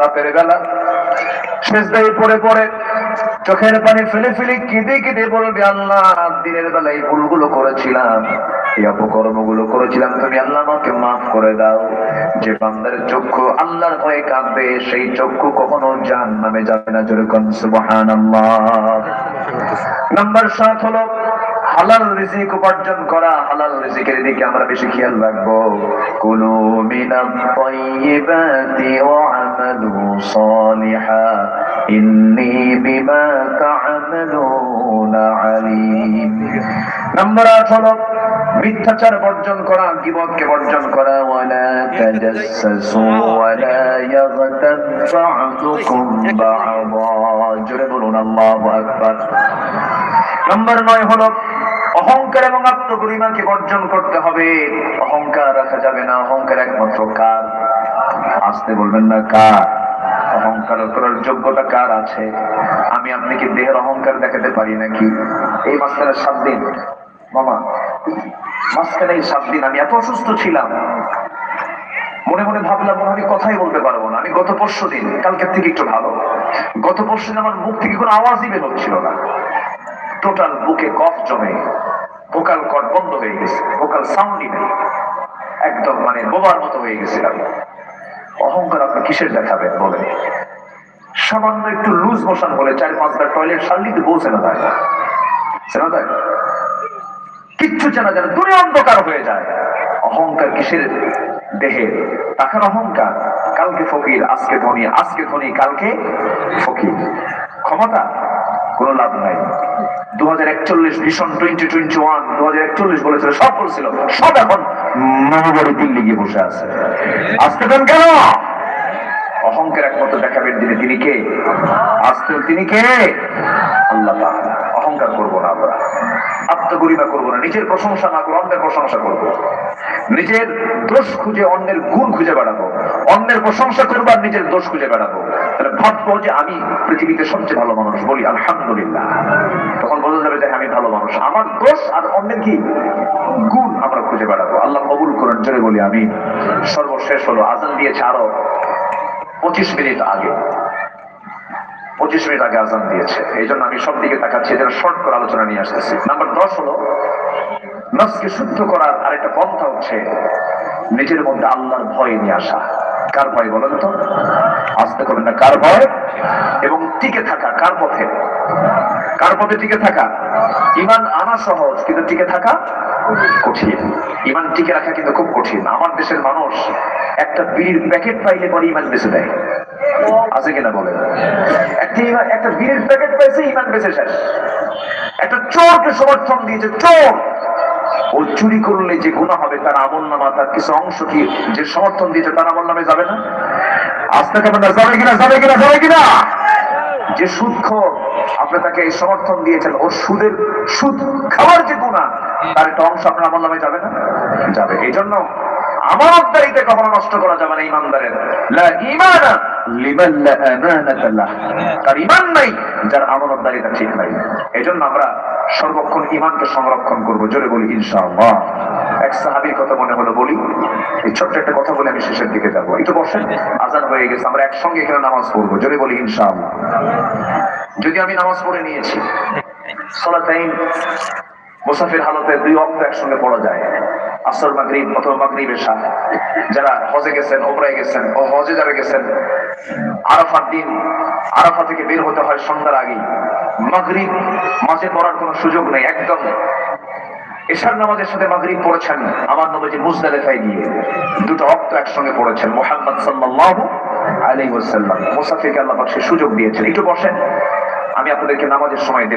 রাতের বেলা শেষদাই পড়ে পড়ে চোখের পানি ফেলে ফেলে কেঁদে কেঁদে বলবে, আল্লাহ, দিনের বেলা এই ভুলগুলো করেছিলাম, এই অপকর্মগুলো করেছিলাম। তুমি আল্লাহ আমাকে মাফ করে দাও। যে বান্দার চক্ষু আল্লাহর ভয়ে কাঁদবে, সেই চক্ষু কখনো জাহান নামে যাবে না। যেরকম সুবহান নাম্বার সাত হলো হালাল রিজিক উপার্জন করা, হালাল রিজিকের দিকে আমরা বেশি খেয়াল রাখব। কুলু আমালু ইন্নী বিমা আলিম। নাম্বার আট মিথ্যাচার বর্জন করা বর্জন করা, ওয়ালা তাজাসসু ওয়ালা ইয়াগতাব বা'দুকুম বা'দা জোরে বলুন, আল্লাহু আকবার। নম্বর নয় হলো অহংকার এবং আত্মগরিমাকে বর্জন করতে হবে। অহংকার রাখা যাবে না, অহংকার একমাত্র কার? আসতে বলবেন না কার? অহংকার করার যোগ্যতা কার আছে? আমি আপনি কি দেহের অহংকার দেখাতে পারি নাকি? এই মাঝখানে সাত দিন। মামা মাঝখানে এই সাত দিন আমি এত অসুস্থ ছিলাম। মনে মনে ভাবলাম, মনে আমি কথাই বলতে পারব না। আমি গত পরশু দিন, কালকের থেকে একটু ভালো। গত পরশু দিন আমার মুখ থেকে কোনো আওয়াজই বের হচ্ছিল না। টোটাল বুকে কফ জমে। ভোকাল কট বন্ধ হয়ে গেছে, ভোকাল সাউন্ডই নেই। একদম মানে বোবার মতো হয়ে গেছিলাম। অহংকার আপনি কিসের দেখাবেন বলে সামান্য একটু লুজ মোশন হলে চার পাঁচটা টয়লেট পৌঁছে না দেয় চেনা যায় কিচ্ছু চেনা যায় না দুনিয়া অন্ধকার হয়ে যায়। অহংকার কিসের দেহে? টাকার অহংকার। কালকে ফকির, আজকে ধনী আজকে ধনী, কালকে ফকির। ক্ষমতা? কোনো লাভ নাই। দু হাজার একচল্লিশ ভীষণ টোয়েন্টি টোয়েন্টি ওয়ান দু হাজার একচল্লিশ বলেছিল, সব বলছিল। সব এখন মহাবাড়ি দিল্লি গিয়ে বসে আছে। আসতে দেন কেন? অহংকার একমাত্র দেখাবেন যিনি। তিনি কে? আসতে তিনি কে? আল্লাহ অহংকার করব না আমরা। আত্মগরিমা করব না। নিজের প্রশংসা না করে অন্যের প্রশংসা করব। নিজের দোষ খুঁজে অন্যের গুণ খুঁজে বেড়াবো। অন্যের প্রশংসা করব আর নিজের দোষ খুঁজে বেড়াবো। তাহলে ভাববো যে আমি পৃথিবীতে সবচেয়ে ভালো মানুষ বলি, আলহামদুলিল্লাহ। তখন বোঝা যাবে যে আমি ভালো মানুষ। আমার দোষ আর অন্যের কি গুণ আমরা খুঁজে বেড়াবো। আল্লাহ কবুল করেন, জোরে বলি আমি সর্বশেষ হলো, আজান দিয়েছে আরও পঁচিশ মিনিট আগে। পঁচিশ মিনিট আগে আজান দিয়েছে। এই জন্য আমি সব দিকে তাকাচ্ছি, এদের শর্ট করে আলোচনা নিয়ে আসতেছি। নাম্বার দশ হলো নফসকে শুদ্ধ করার আরেকটা পন্থা হচ্ছে নিজের মধ্যে আল্লাহর ভয় নিয়ে আসা। কার ভয় বলেন তো? আসতে করবেন না, কার ভয়? এবং টিকে থাকা, কার পথে? কার পথে টিকে থাকা? ইমান আনা সহজ, কিন্তু টিকে থাকা কঠিন। ইমান টিকে রাখা কিন্তু খুব কঠিন। আমার দেশের মানুষ একটা বিড়ির প্যাকেট পাইলে পরে ইমান বেঁচে দেয়। আছে কিনা বলেন? একটা একটা বিড়ির প্যাকেট পাইছে, ইমান বেঁচে শেষ। একটা চোরকে সমর্থন দিয়েছে, চোর! ও চুরি করলে যে গুণা হবে, তার আমল নামা, তার কিছু অংশ কি যে সমর্থন দিয়েছে, তার আমল নামে যাবে না? আস্তে কেমন না যাবে কিনা যাবে কিনা যাবে কিনা? যে সুদখোর, আপনি তাকে এই সমর্থন দিয়েছেন, ওর সুদের সুদ খাওয়ার যে গুণা তার একটা অংশ আপনার আমল নামে যাবে না? যাবে। এই জন্য আমার আমানতদারিতে কখনো নষ্ট করা যাবে না, ইমানদারের। লা তার নাই যার আমানতদারিতা ঠিক নাই। আমরা সর্বক্ষণ ঈমানকে সংরক্ষণ করব জোরে বলি ইনশাআল্লাহ। এক সাহাবীর কথা মনে হলো বলি এই ছোট্ট একটা কথা বলে আমি শেষের দিকে যাব। একটু বসেন আজান হয়ে গেছে আমরা একসঙ্গে এখানে নামাজ পড়ব জোরে বলি ইনশাআল্লাহ। যদি আমি নামাজ পড়ে নিয়েছি সলাতাইন মুসাফির হালতে দুই অক্ত একসঙ্গে পড়া যায়। আসর মাগরিব অথবা মাগরিব এশা যারা হজে গেছেন ওমরায় গেছেন ও হজে যারা গেছেন, আরাফার দিন, আরাফা থেকে বের হতে হয় সন্ধ্যার আগেই। মাগরিব মাঝে পড়ার কোনো সুযোগ নেই, একদম। এশার নামাজের সাথে মাগরিব পড়েছেন, আমার নবীজি মুজদালিফায় গিয়ে দুটো অক্ত একসঙ্গে পড়েছেন, মোহাম্মদ সাল্লাল্লাহু আলাইহি ওয়াসাল্লাম। মুসাফিরকে আল্লাহ পাক সুযোগ দিয়েছেন। একটু বসেন, আমি আপনাদেরকে নামাজের সময় দেব।